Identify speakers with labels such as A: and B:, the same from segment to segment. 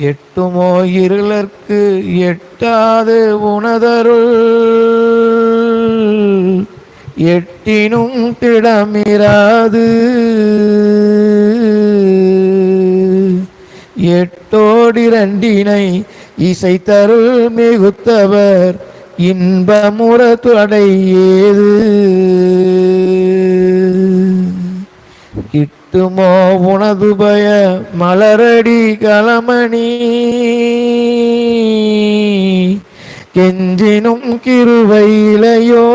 A: எட்டுமோ இருளர்க்கு எட்டாது உணதருள் எட்டினும் திடமிராது. எட்டோடிரண்டினை இசைத்தருள் மிகுத்தவர் இன்பமுற தொடை ஏது. கிட்டுமோ உனது பய மலரடி கலமணி. கெஞ்சினும் கிருவையிலையோ.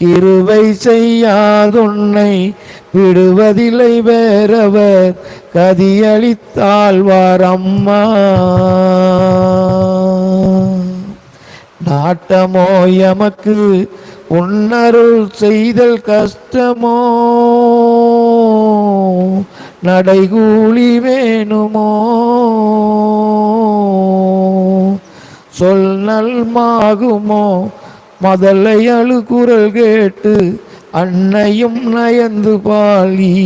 A: கிருவை செய்யாதுன்னை விடுவதில்லை வேறவர் கதியளித்தாழ்வார் அம்மா நாட்டமோ எமக்கு உன்னருள் செய்தல் கஷ்டமோ? நடைகூலி வேணுமோ? சொல் நல்மாகுமோ? மதலை அழுகுரல் கேட்டு அன்னையும் நயந்து பாலீவதில்லையோ?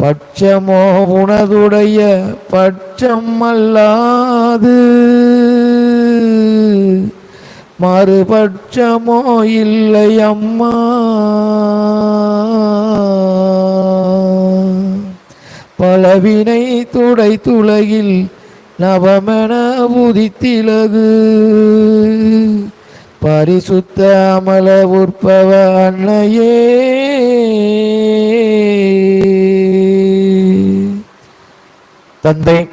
A: பட்சமோ உனதுடைய பட்சம் அல்லாது மறுபட்சமோ இல்லை அம்மா பலவினை துடை துலகில் நவமென உதித்திலகு. பரிசுத்த அமல உற்பவ அன்னையே. தந்தை